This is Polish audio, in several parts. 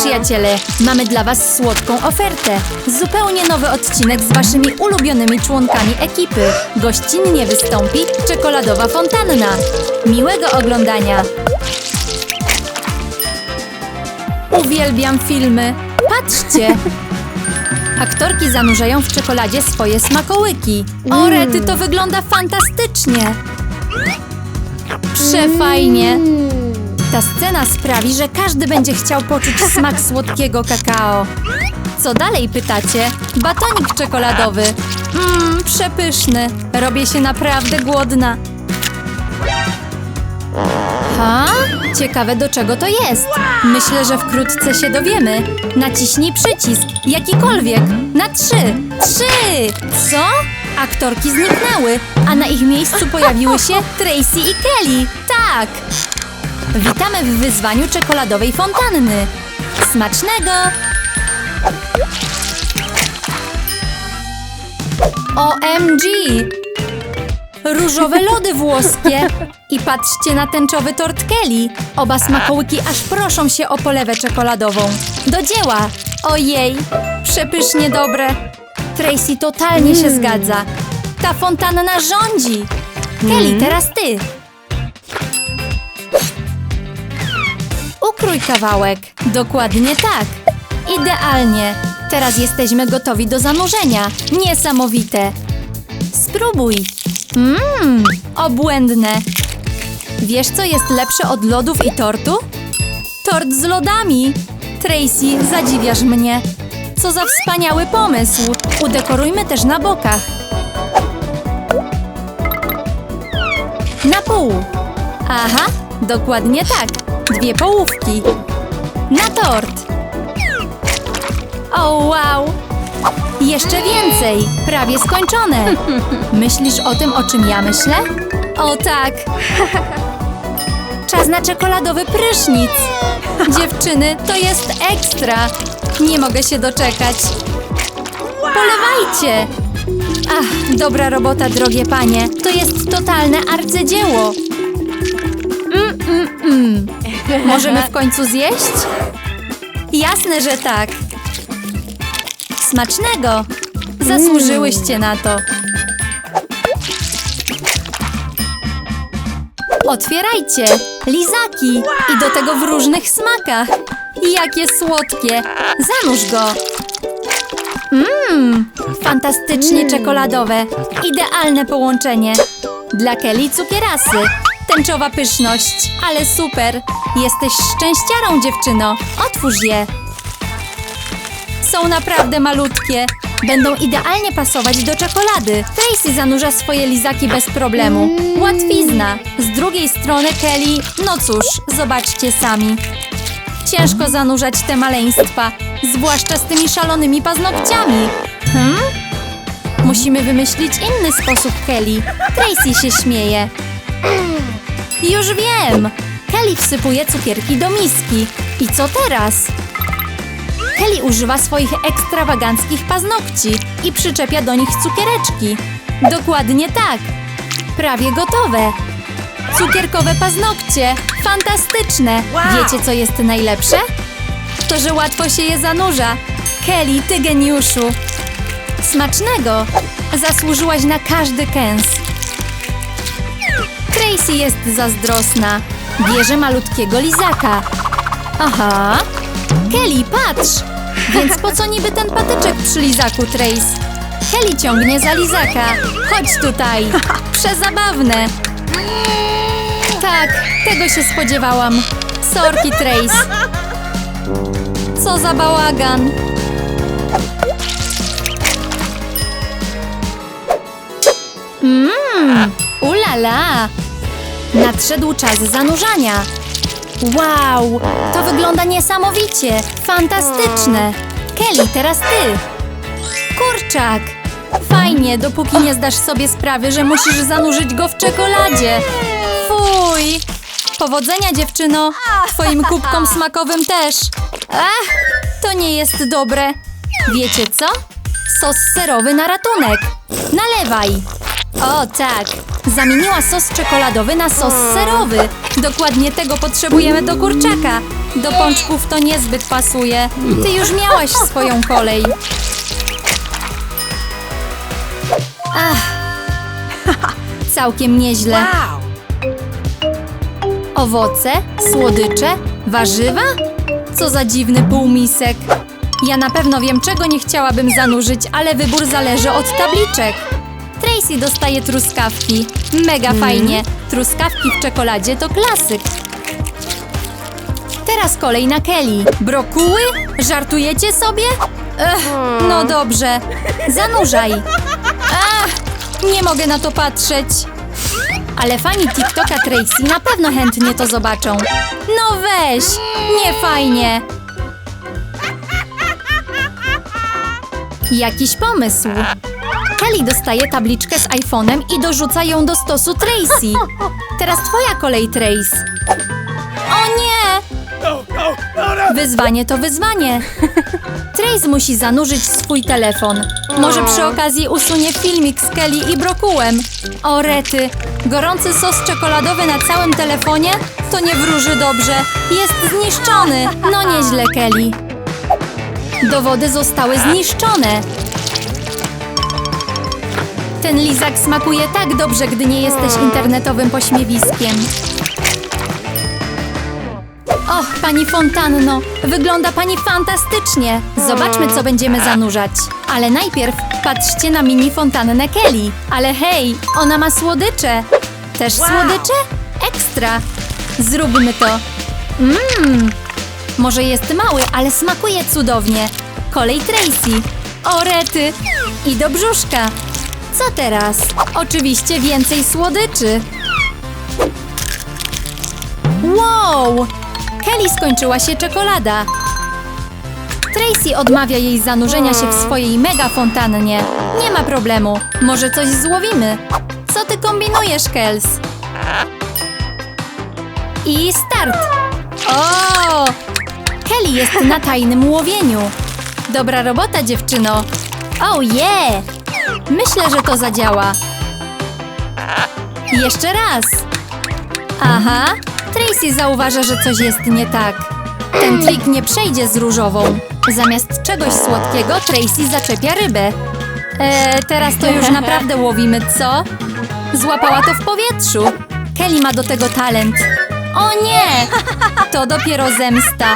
przyjaciele, mamy dla Was słodką ofertę. Zupełnie nowy odcinek z Waszymi ulubionymi członkami ekipy. Gościnnie wystąpi czekoladowa fontanna. Miłego oglądania! Uwielbiam filmy. Patrzcie! Aktorki zanurzają w czekoladzie swoje smakołyki. O, Rety, to wygląda fantastycznie! Przefajnie! Ta scena sprawi, że każdy będzie chciał poczuć smak słodkiego kakao. Co dalej pytacie? Batonik czekoladowy. Mmm, przepyszny. Robię się naprawdę głodna. Ha? Ciekawe do czego to jest. Myślę, że wkrótce się dowiemy. Naciśnij przycisk, jakikolwiek. Na trzy. Trzy! Co? Aktorki zniknęły, a na ich miejscu pojawiły się Tracy i Kelly. Tak! Witamy w wyzwaniu czekoladowej fontanny. Smacznego! OMG! Różowe lody włoskie! I patrzcie na tęczowy tort Kelly. Oba smakołyki aż proszą się o polewę czekoladową. Do dzieła! Ojej! Przepysznie dobre! Tracy totalnie się zgadza. Ta fontanna rządzi! Kelly, teraz ty! Ukrój kawałek. Dokładnie tak. Idealnie. Teraz jesteśmy gotowi do zanurzenia. Niesamowite. Spróbuj. Mmm, obłędne. Wiesz, co jest lepsze od lodów i tortu? Tort z lodami. Tracy, zadziwiasz mnie. Co za wspaniały pomysł. Udekorujmy też na bokach. Na pół. Aha, dokładnie tak. Dwie połówki. Na tort. O, wow! Jeszcze więcej! Prawie skończone! Myślisz o tym, o czym ja myślę? O tak! Czas na czekoladowy prysznic! Dziewczyny, to jest ekstra! Nie mogę się doczekać! Polewajcie! Ach, dobra robota, drogie panie! To jest totalne arcydzieło! Mm, mm, mm. Możemy w końcu zjeść? Jasne, że tak. Smacznego! Zasłużyłyście na to. Otwierajcie! Lizaki! I do tego w różnych smakach. Jakie słodkie! Zanurz go! Mmm! Fantastycznie czekoladowe. Idealne połączenie. Dla Kelly cukierasy. Tęczowa pyszność. Ale super! Jesteś szczęściarą, dziewczyno. Otwórz je. Są naprawdę malutkie. Będą idealnie pasować do czekolady. Tracy zanurza swoje lizaki bez problemu. Łatwizna. Z drugiej strony Kelly, no cóż, zobaczcie sami. Ciężko zanurzać te maleństwa, zwłaszcza z tymi szalonymi paznokciami. Hmm? Musimy wymyślić inny sposób, Kelly. Tracy się śmieje. Już wiem! Kelly wsypuje cukierki do miski. I co teraz? Kelly używa swoich ekstrawaganckich paznokci i przyczepia do nich cukiereczki. Dokładnie tak. Prawie gotowe. Cukierkowe paznokcie. Fantastyczne. Wiecie, co jest najlepsze? To, że łatwo się je zanurza. Kelly, ty geniuszu. Smacznego. Zasłużyłaś na każdy kęs. Tracy jest zazdrosna. Bierze malutkiego lizaka. Aha. Kelly, patrz! Więc po co niby ten patyczek przy lizaku, Trace? Kelly ciągnie za lizaka. Chodź tutaj. Przezabawne. Tak, tego się spodziewałam. Sorki, Trace. Co za bałagan. Mmm, ulala. Nadszedł czas zanurzania. Wow, to wygląda niesamowicie. Fantastyczne. Kelly, teraz ty. Kurczak. Fajnie, dopóki nie zdasz sobie sprawy, że musisz zanurzyć go w czekoladzie. Fuj. Powodzenia, dziewczyno. Twoim kubkom smakowym też. Ach, to nie jest dobre. Wiecie co? Sos serowy na ratunek. Nalewaj. O tak, zamieniła sos czekoladowy na sos serowy. Dokładnie tego potrzebujemy do kurczaka. Do pączków to niezbyt pasuje. Ty już miałaś swoją kolej. Ach, całkiem nieźle. Owoce, słodycze, warzywa? Co za dziwny półmisek. Ja na pewno wiem, czego nie chciałabym zanurzyć, ale wybór zależy od tabliczek. Tracy dostaje truskawki. Mega fajnie. Truskawki w czekoladzie to klasyk. Teraz kolej na Kelly. Brokuły? Żartujecie sobie? Ech, no dobrze. Zanurzaj. Ach, nie mogę na to patrzeć. Ale fani TikToka Tracy na pewno chętnie to zobaczą. No weź, nie fajnie. Jakiś pomysł. Kelly dostaje tabliczkę z iPhone'em i dorzuca ją do stosu Tracy. Teraz twoja kolej, Trace. O nie! Wyzwanie to wyzwanie. Trace musi zanurzyć swój telefon. Może przy okazji usunie filmik z Kelly i brokułem. O rety, gorący sos czekoladowy na całym telefonie? To nie wróży dobrze. Jest zniszczony. No nieźle, Kelly. Dowody zostały zniszczone. Ten lizak smakuje tak dobrze, gdy nie jesteś internetowym pośmiewiskiem. Och, pani Fontanno, wygląda pani fantastycznie. Zobaczmy, co będziemy zanurzać. Ale najpierw patrzcie na mini fontannę Kelly. Ale hej, ona ma słodycze. Też słodycze? Ekstra. Zróbmy to. Mmm. Może jest mały, ale smakuje cudownie. Kolej Tracy. O rety. I do brzuszka. Co teraz? Oczywiście więcej słodyczy. Wow! Kelly skończyła się czekolada. Tracy odmawia jej zanurzenia się w swojej mega fontannie. Nie ma problemu. Może coś złowimy. Co ty kombinujesz, Kels? I start! O! Kelly jest na tajnym łowieniu. Dobra robota, dziewczyno. Oh yeah! Myślę, że to zadziała. Jeszcze raz. Aha, Tracy zauważa, że coś jest nie tak. Ten trik nie przejdzie z różową. Zamiast czegoś słodkiego, Tracy zaczepia rybę. Eee, teraz to już naprawdę łowimy, co? Złapała to w powietrzu. Kelly ma do tego talent. O nie! To dopiero zemsta.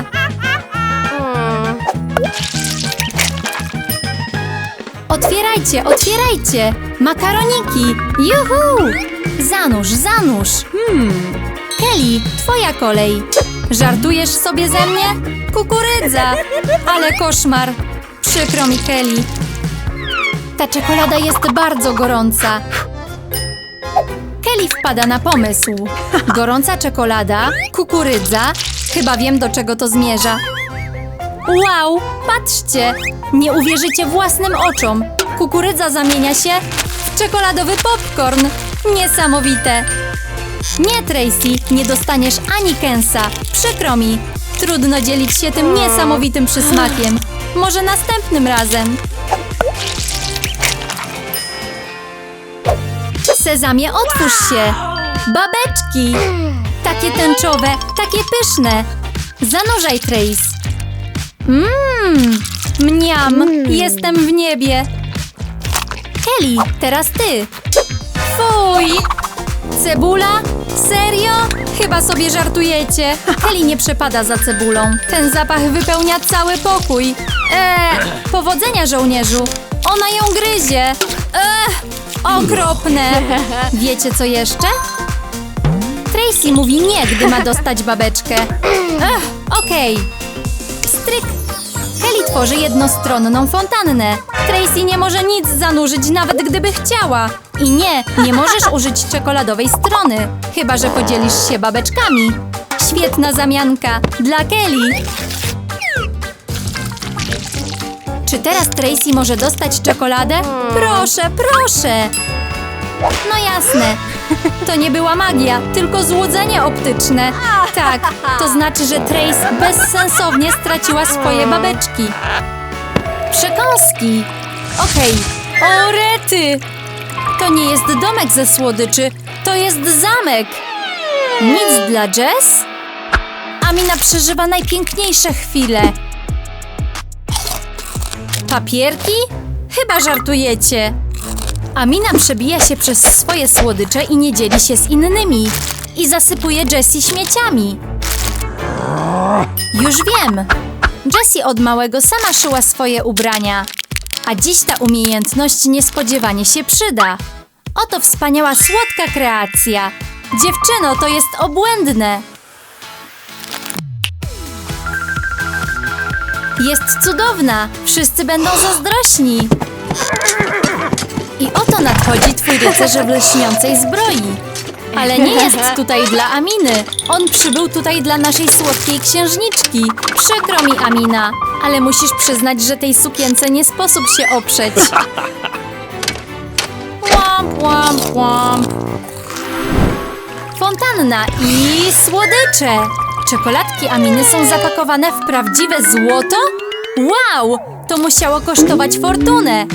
Otwierajcie, otwierajcie! Makaroniki! Juhu! Zanurz, zanurz! Hmm. Kelly, twoja kolej. Żartujesz sobie ze mnie? Kukurydza! Ale koszmar! Przykro mi, Kelly. Ta czekolada jest bardzo gorąca. Kelly wpada na pomysł. Gorąca czekolada, kukurydza. Chyba wiem, do czego to zmierza. Wow, patrzcie! Nie uwierzycie własnym oczom. Kukurydza zamienia się w czekoladowy popcorn. Niesamowite. Nie, Tracy, nie dostaniesz ani kęsa. Przykro mi. Trudno dzielić się tym niesamowitym przysmakiem. Może następnym razem. Sezamie, otwórz się! Babeczki! Takie tęczowe, takie pyszne! Zanurzaj, Trace. Mmm, mniam, jestem w niebie. Kelly, teraz ty. Fuj! Cebula? Serio? Chyba sobie żartujecie. Kelly nie przepada za cebulą. Ten zapach wypełnia cały pokój. Eee, powodzenia żołnierzu. Ona ją gryzie. Eee, okropne. Wiecie co jeszcze? Tracy mówi nie, gdy ma dostać babeczkę. Ech, okej. Kelly tworzy jednostronną fontannę. Tracy nie może nic zanurzyć, nawet gdyby chciała. I nie, nie możesz użyć czekoladowej strony, chyba że podzielisz się babeczkami. Świetna zamianka dla Kelly. Czy teraz Tracy może dostać czekoladę? Proszę, proszę! No jasne. To nie była magia, tylko złudzenie optyczne. Tak, to znaczy, że Trace bezsensownie straciła swoje babeczki. Przekąski. Okej. O rety! To nie jest domek ze słodyczy, to jest zamek. Nic dla Jess? Amina przeżywa najpiękniejsze chwile. Papierki? Chyba żartujecie. Amina przebija się przez swoje słodycze i nie dzieli się z innymi. I zasypuje Jessie śmieciami. Już wiem. Jessie od małego sama szyła swoje ubrania. A dziś ta umiejętność niespodziewanie się przyda. Oto wspaniała, słodka kreacja. Dziewczyno, to jest obłędne. Jest cudowna. Wszyscy będą zazdrośni. I oto nadchodzi twój rycerz w lśniącej zbroi. Ale nie jest tutaj dla Aminy. On przybył tutaj dla naszej słodkiej księżniczki. Przykro mi, Amina, ale musisz przyznać, że tej sukience nie sposób się oprzeć. Łamp, łamp, łamp. Fontanna i słodycze. Czekoladki Aminy są zapakowane w prawdziwe złoto? Wow! To musiało kosztować fortunę.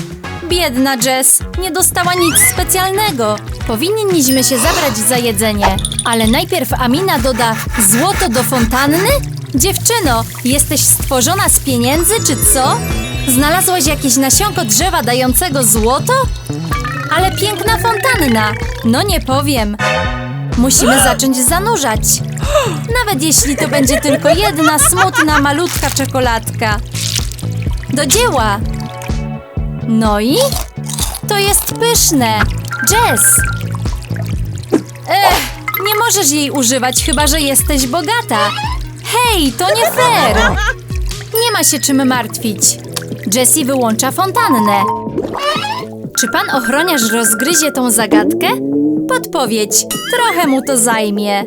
Biedna Jess, nie dostała nic specjalnego. Powinniśmy się zabrać za jedzenie, ale najpierw Amina doda złoto do fontanny? Dziewczyno, jesteś stworzona z pieniędzy czy co? Znalazłaś jakieś nasionko drzewa dającego złoto? Ale piękna fontanna! No nie powiem. Musimy zacząć zanurzać. Nawet jeśli to będzie tylko jedna smutna, malutka czekoladka. Do dzieła! No i? To jest pyszne! Jess! Ech, nie możesz jej używać, chyba że jesteś bogata. Hej, to nie fair! Nie ma się czym martwić. Jessie wyłącza fontannę. Czy pan ochroniarz rozgryzie tą zagadkę? Podpowiedź, trochę mu to zajmie.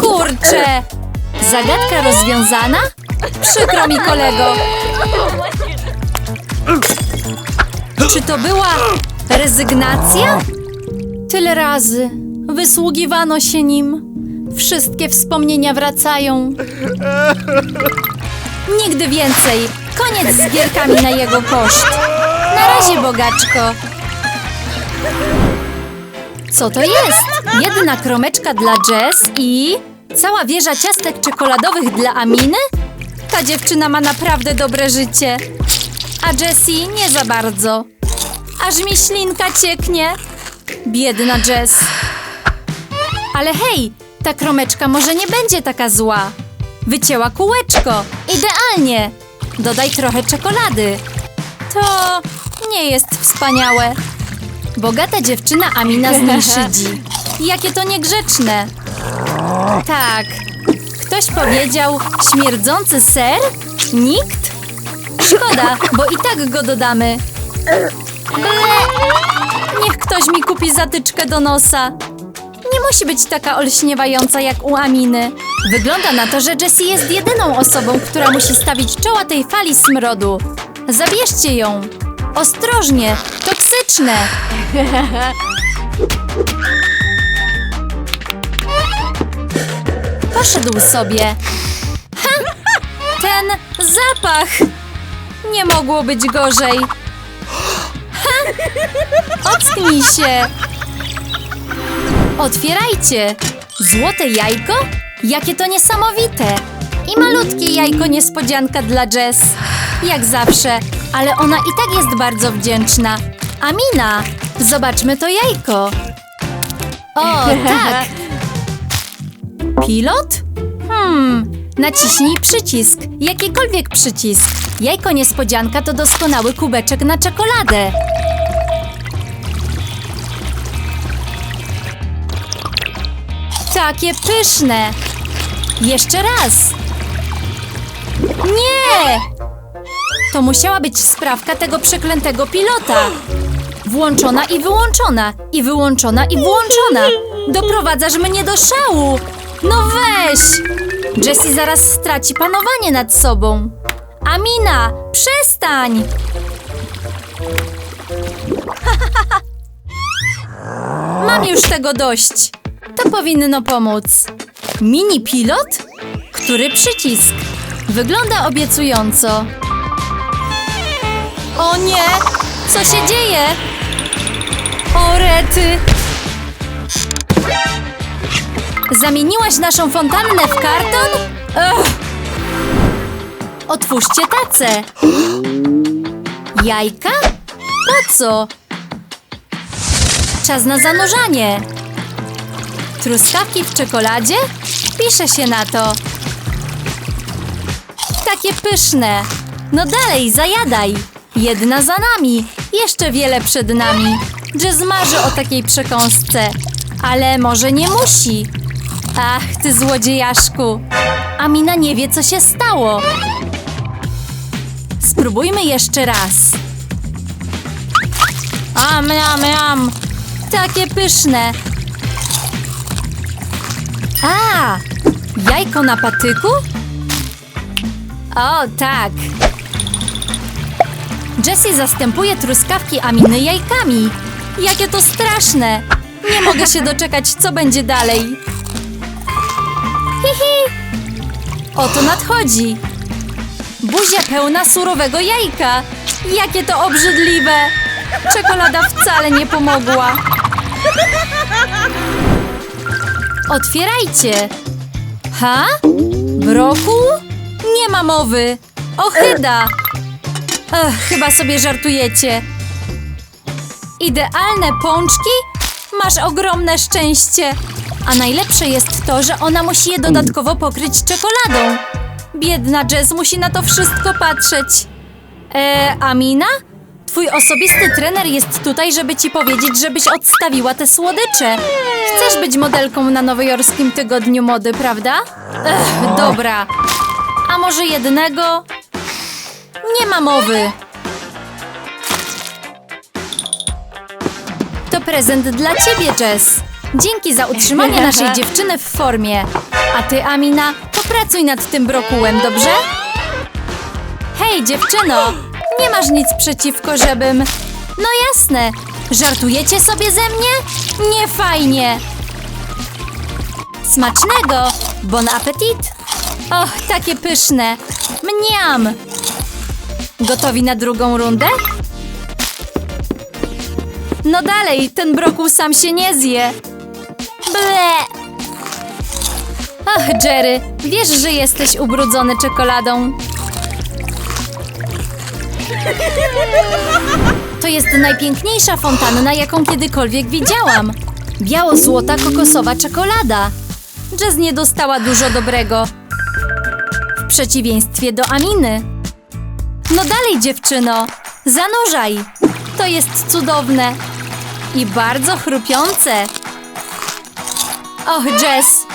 Kurczę! Zagadka rozwiązana? Przykro mi, kolego. Czy to była rezygnacja? Tyle razy wysługiwano się nim. Wszystkie wspomnienia wracają. Nigdy więcej. Koniec z gierkami na jego koszt. Na razie, bogaczko. Co to jest? Jedna kromeczka dla Jess i cała wieża ciastek czekoladowych dla Aminy? Ta dziewczyna ma naprawdę dobre życie. A Jessie nie za bardzo. Aż mi ślinka cieknie. Biedna Jess. Ale hej, ta kromeczka może nie będzie taka zła. Wycięła kółeczko. Idealnie. Dodaj trochę czekolady. To nie jest wspaniałe. Bogata dziewczyna Amina z niej szydzi. Jakie to niegrzeczne. Tak. Ktoś powiedział śmierdzący ser? Nikt? Szkoda, bo i tak go dodamy. Niech ktoś mi kupi zatyczkę do nosa. Nie musi być taka olśniewająca jak u Aminy. Wygląda na to, że Jessie jest jedyną osobą, która musi stawić czoła tej fali smrodu. Zabierzcie ją. Ostrożnie, toksyczne. Poszedł sobie. Ha! Ten zapach! Nie mogło być gorzej. Ha! Ocknij się! Otwierajcie! Złote jajko? Jakie to niesamowite! I malutkie jajko niespodzianka dla Jess. Jak zawsze, ale ona i tak jest bardzo wdzięczna. Amina, zobaczmy to jajko. O, tak! Pilot? Hmm, naciśnij przycisk, jakikolwiek przycisk. Jajko niespodzianka to doskonały kubeczek na czekoladę. Takie pyszne! Jeszcze raz! Nie! To musiała być sprawka tego przeklętego pilota. Włączona i wyłączona, i wyłączona i włączona. Doprowadzasz mnie do szału. No weź! Jessie zaraz straci panowanie nad sobą. Amina, przestań! Mam już tego dość. To powinno pomóc. Mini pilot? Który przycisk? Wygląda obiecująco. O nie! Co się dzieje? O rety! Zamieniłaś naszą fontannę w karton? Ugh. Otwórzcie tacę. Jajka? Po co? Czas na zanurzanie. Truskawki w czekoladzie? Pisze się na to. Takie pyszne. No dalej, zajadaj. Jedna za nami. Jeszcze wiele przed nami. Jazz marzy o takiej przekąsce. Ale może nie musi. Ach, ty złodziejaszku. Amina nie wie, co się stało. Spróbujmy jeszcze raz. Am, am, am. Takie pyszne. A, jajko na patyku? O, tak. Jessie zastępuje truskawki Aminy jajkami. Jakie to straszne. Nie mogę się doczekać, co będzie dalej. Oto nadchodzi. Buzia pełna surowego jajka. Jakie to obrzydliwe. Czekolada wcale nie pomogła. Otwierajcie. Ha? Brokuł? Nie ma mowy. Ochyda. Chyba sobie żartujecie. Idealne pączki? Masz ogromne szczęście. A najlepsze jest to, że ona musi je dodatkowo pokryć czekoladą. Biedna Jess musi na to wszystko patrzeć. E, Amina? Twój osobisty trener jest tutaj, żeby ci powiedzieć, żebyś odstawiła te słodycze. Chcesz być modelką na nowojorskim tygodniu mody, prawda? Ech, dobra. A może jednego? Nie ma mowy. To prezent dla ciebie, Jess. Dzięki za utrzymanie naszej dziewczyny w formie. A ty, Amina, popracuj nad tym brokułem, dobrze? Hej, dziewczyno! Nie masz nic przeciwko, żebym... No jasne! Żartujecie sobie ze mnie? Nie fajnie! Smacznego! Bon appetit! Och, takie pyszne! Mniam! Gotowi na drugą rundę? No dalej, ten brokuł sam się nie zje. Ble! Ach, Jerry, wiesz, że jesteś ubrudzony czekoladą. To jest najpiękniejsza fontanna, jaką kiedykolwiek widziałam. Biało-złota kokosowa czekolada. Jazz nie dostała dużo dobrego. W przeciwieństwie do Aminy. No dalej, dziewczyno. Zanurzaj. To jest cudowne. I bardzo chrupiące. Och, Jess.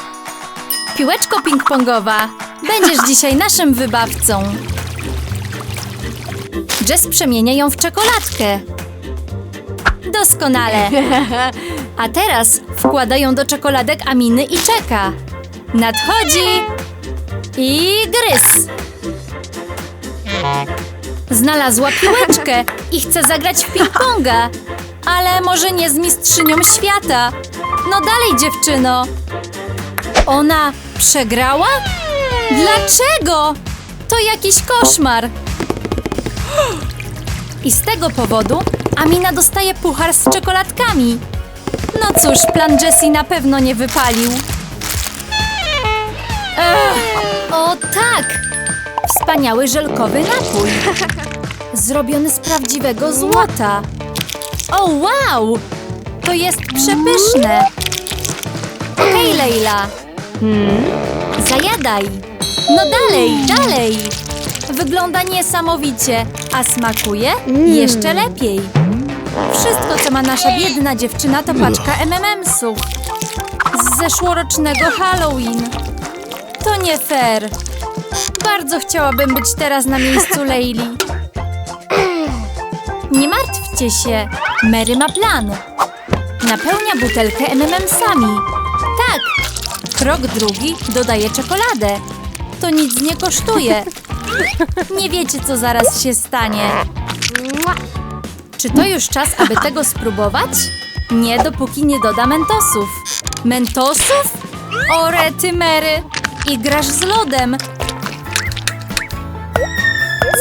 Piłeczko ping-pongowa. Będziesz dzisiaj naszym wybawcą. Jess przemienia ją w czekoladkę. Doskonale. A teraz wkłada ją do czekoladek Aminy i czeka. Nadchodzi i gryz. Znalazła piłeczkę i chce zagrać w ping-ponga. Ale może nie z mistrzynią świata. No dalej, dziewczyno. Ona przegrała? Dlaczego? To jakiś koszmar. I z tego powodu Amina dostaje puchar z czekoladkami. No cóż, plan Jessie na pewno nie wypalił. Ech, o tak! Wspaniały żelkowy napój. Zrobiony z prawdziwego złota. O wow! To jest przepyszne. Okej, Leila. Zajadaj. No dalej, dalej. Wygląda niesamowicie, a smakuje jeszcze lepiej. Wszystko, co ma nasza biedna dziewczyna, to paczka MMMsów. Z zeszłorocznego Halloween. To nie fair. Bardzo chciałabym być teraz na miejscu Leili. Nie martwcie się, Mary ma plan. Napełnia butelkę MMMsami. Tak. Krok drugi dodaje czekoladę. To nic nie kosztuje. Nie wiecie, co zaraz się stanie. Czy to już czas, aby tego spróbować? Nie, dopóki nie doda mentosów. Mentosów? O, rety Mary! I grasz z lodem.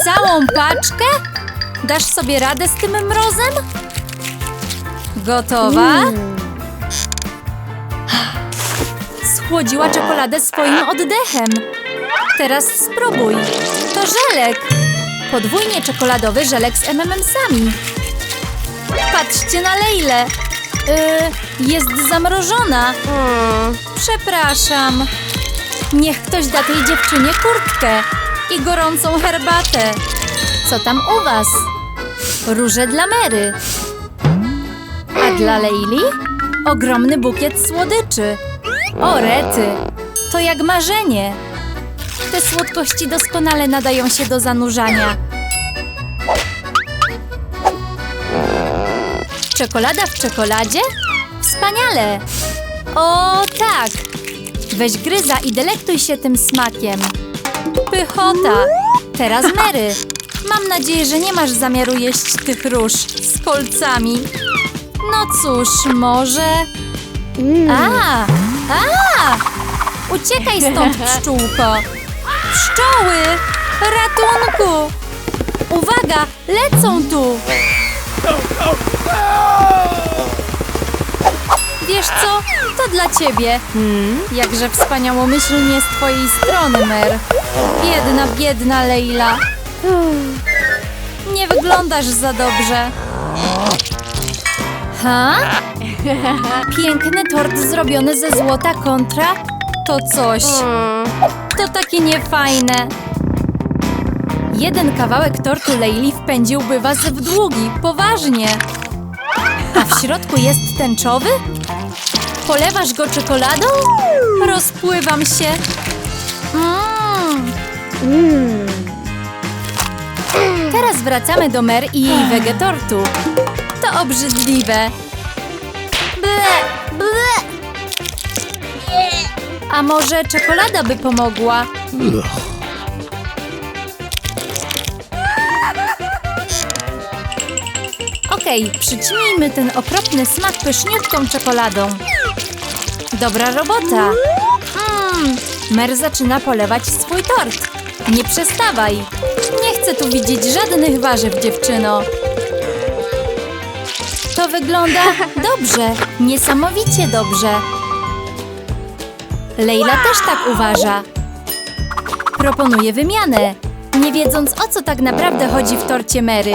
Całą paczkę? Dasz sobie radę z tym mrozem? Gotowa? chłodziła czekoladę swoim oddechem. Teraz spróbuj. To żelek. Podwójnie czekoladowy żelek z MMM-sami. Patrzcie na Lejlę. Yy, jest zamrożona. Przepraszam. Niech ktoś da tej dziewczynie kurtkę i gorącą herbatę. Co tam u was? Róże dla Mary. Dla Leili? Ogromny bukiet słodyczy. O, rety. To jak marzenie. Te słodkości doskonale nadają się do zanurzania. Czekolada w czekoladzie? Wspaniale! O, tak! Weź gryza i delektuj się tym smakiem. Pychota! Teraz Mary. Mam nadzieję, że nie masz zamiaru jeść tych róż z kolcami. No cóż, może... A! A! Uciekaj stąd, pszczółko! Pszczoły! Ratunku! Uwaga, lecą tu! Wiesz co? To dla ciebie. Jakże wspaniałomyślnie z twojej strony, Mer. Biedna, biedna Leila. Nie wyglądasz za dobrze. Ha? Piękny tort zrobiony ze złota kontra? To coś. To takie niefajne. Jeden kawałek tortu Leili wpędziłby was w długi, poważnie. A w środku jest tęczowy? Polewasz go czekoladą? Rozpływam się. Mm. Teraz wracamy do Mer i jej wegetortu. To obrzydliwe. Ble, ble. A może czekolada by pomogła? Okej, przyćmijmy ten okropny smak pyszniutką czekoladą. Dobra robota. Mmm, Mer zaczyna polewać swój tort. Nie przestawaj. Nie chcę tu widzieć żadnych warzyw, dziewczyno. To wygląda dobrze, niesamowicie dobrze. Leila też tak uważa. Proponuję wymianę, nie wiedząc o co tak naprawdę chodzi w torcie Mary.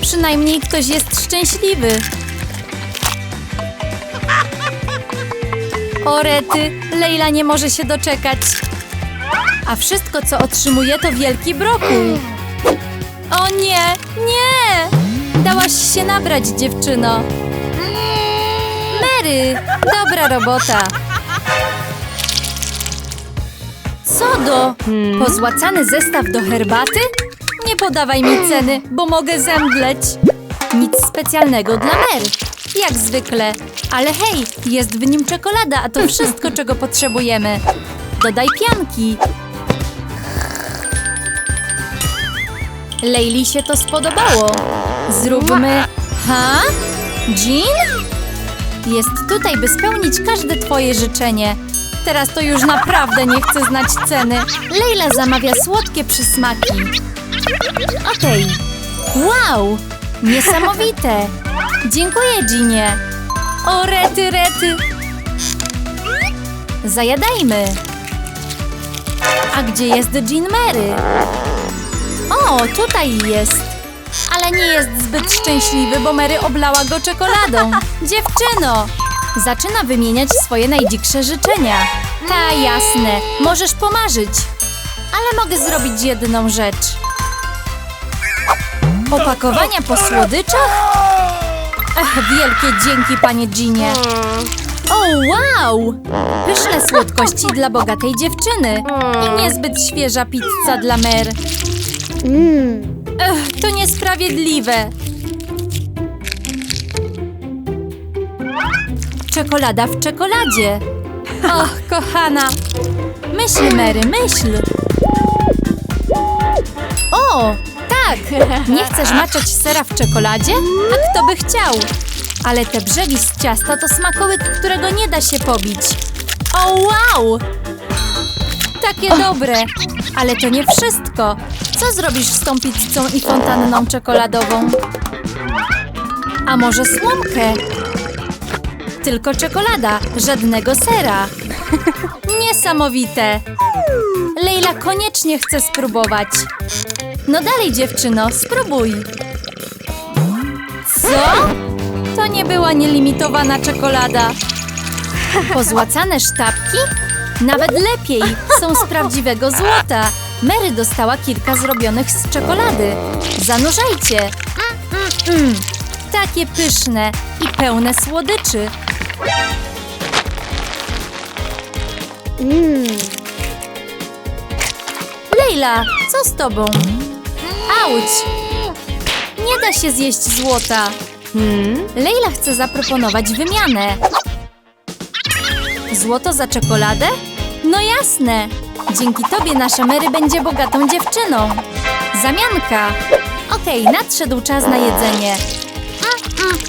Przynajmniej ktoś jest szczęśliwy. O rety, Leila nie może się doczekać. A wszystko, co otrzymuje, to wielki brokuł. O nie, nie! Dałaś się nabrać, dziewczyno. Mary, dobra robota. Co do? Pozłacany zestaw do herbaty? Nie podawaj mi ceny, bo mogę zemdleć. Nic specjalnego dla Mer. Jak zwykle. Ale hej, jest w nim czekolada, a to wszystko, czego potrzebujemy. Dodaj pianki. Leili się to spodobało. Zróbmy... Ha? Jean? Jest tutaj, by spełnić każde twoje życzenie. Teraz to już naprawdę nie chcę znać ceny. Leila zamawia słodkie przysmaki. Okej. Wow! Niesamowite! Dziękuję, Ginie. O, rety, rety! Zajadajmy! A gdzie jest Jean Mary? O, tutaj jest. Ale nie jest zbyt szczęśliwy, bo Mary oblała go czekoladą. Dziewczyno! Zaczyna wymieniać swoje najdziksze życzenia. Ta, jasne. Możesz pomarzyć. Ale mogę zrobić jedną rzecz. Opakowania po słodyczach? Ech, wielkie dzięki, panie Ginie. O, wow! Pyszne słodkości dla bogatej dziewczyny i niezbyt świeża pizza dla Mer. Ech, to niesprawiedliwe. Czekolada w czekoladzie. Och, kochana. Myśl, Mary, myśl. O, tak. Nie chcesz maczać sera w czekoladzie? A kto by chciał? Ale te brzegi z ciasta to smakołyk, którego nie da się pobić. O, wow! Takie dobre. Ale to nie wszystko. Co zrobisz z tą pizzą i fontanną czekoladową? A może słomkę? Tylko czekolada, żadnego sera. Niesamowite. Leila koniecznie chce spróbować. No dalej, dziewczyno, spróbuj. Co? To nie była nielimitowana czekolada. Pozłacane sztabki? Nawet lepiej, są z prawdziwego złota. Mary dostała kilka zrobionych z czekolady. Zanurzajcie. Mm, mm, takie pyszne i pełne słodyczy. Leila, co z tobą? Auć! Nie da się zjeść złota. Leila chce zaproponować wymianę. Złoto za czekoladę? No jasne! Dzięki tobie nasza Mary będzie bogatą dziewczyną. Zamianka. Okej, nadszedł czas na jedzenie.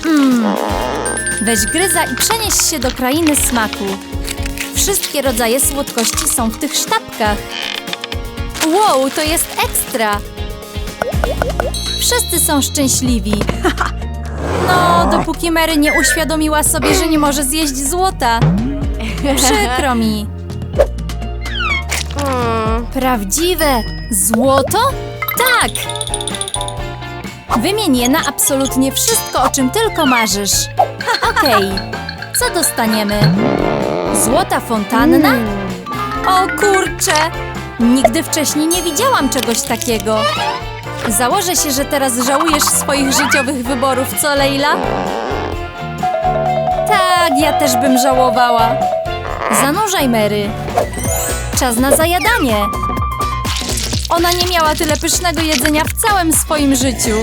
Mm, mm, mm. Weź gryza i przenieś się do krainy smaku. Wszystkie rodzaje słodkości są w tych sztabkach. Wow, to jest ekstra! Wszyscy są szczęśliwi. No, dopóki Mary nie uświadomiła sobie, że nie może zjeść złota. Przykro mi. Prawdziwe złoto? Tak! Wymień je na absolutnie wszystko, o czym tylko marzysz. Okej, co dostaniemy? Złota fontanna? O kurczę! Nigdy wcześniej nie widziałam czegoś takiego. Założę się, że teraz żałujesz swoich życiowych wyborów, co Leila? Tak, ja też bym żałowała. Zanurzaj, Mary. Czas na zajadanie. Ona nie miała tyle pysznego jedzenia w całym swoim życiu.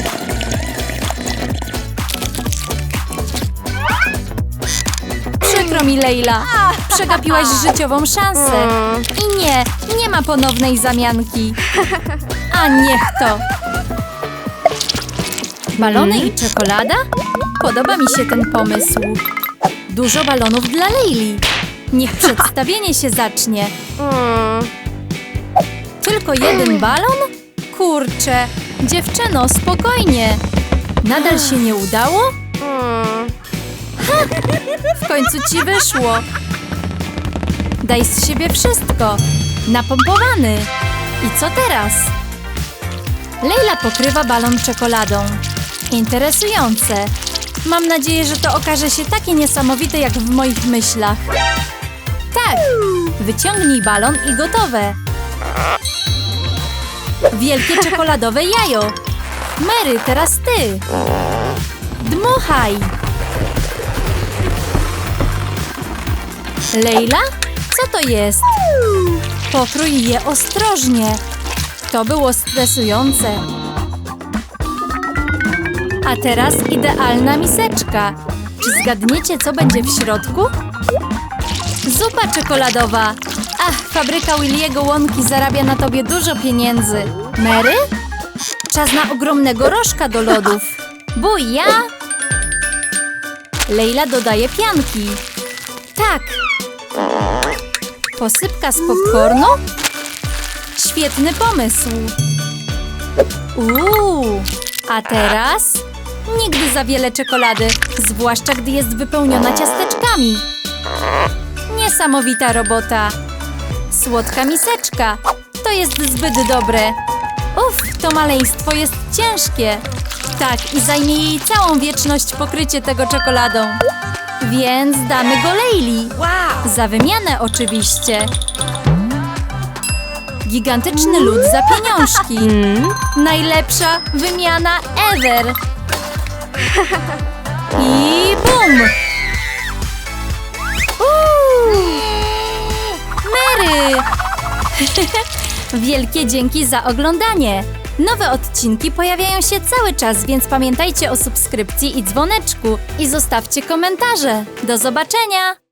Przykro mi, Leila. Przegapiłaś życiową szansę. I nie, nie ma ponownej zamianki. A niech to. Balony i czekolada? Podoba mi się ten pomysł. Dużo balonów dla Leili. Niech przedstawienie się zacznie. Tylko jeden balon? Kurczę, dziewczyno, spokojnie. Nadal się nie udało? Ha! W końcu ci wyszło. Daj z siebie wszystko. Napompowany. I co teraz? Leila pokrywa balon czekoladą. Interesujące. Mam nadzieję, że to okaże się takie niesamowite jak w moich myślach. Tak, wyciągnij balon i gotowe. Wielkie czekoladowe jajo. Mary, teraz ty. Dmuchaj. Leila? Co to jest? Pokrój je ostrożnie. To było stresujące. A teraz idealna miseczka. Czy zgadniecie, co będzie w środku? Zupa czekoladowa. Ach, fabryka Williego Łąki zarabia na tobie dużo pieniędzy. Mary? Czas na ogromnego rożka do lodów. Buja! Leila dodaje pianki. Tak. Posypka z popcornu? Świetny pomysł. Uuu, a teraz? Nigdy za wiele czekolady, zwłaszcza gdy jest wypełniona ciasteczkami. Niesamowita robota. Słodka miseczka. To jest zbyt dobre. Uff, to maleństwo jest ciężkie. Tak, i zajmie jej całą wieczność pokrycie tego czekoladą. Więc damy go Leili. Wow! Za wymianę oczywiście. Gigantyczny lód za pieniążki. Najlepsza wymiana ever. I bum! Wielkie dzięki za oglądanie. Nowe odcinki pojawiają się cały czas, więc pamiętajcie o subskrypcji i dzwoneczku i zostawcie komentarze. Do zobaczenia!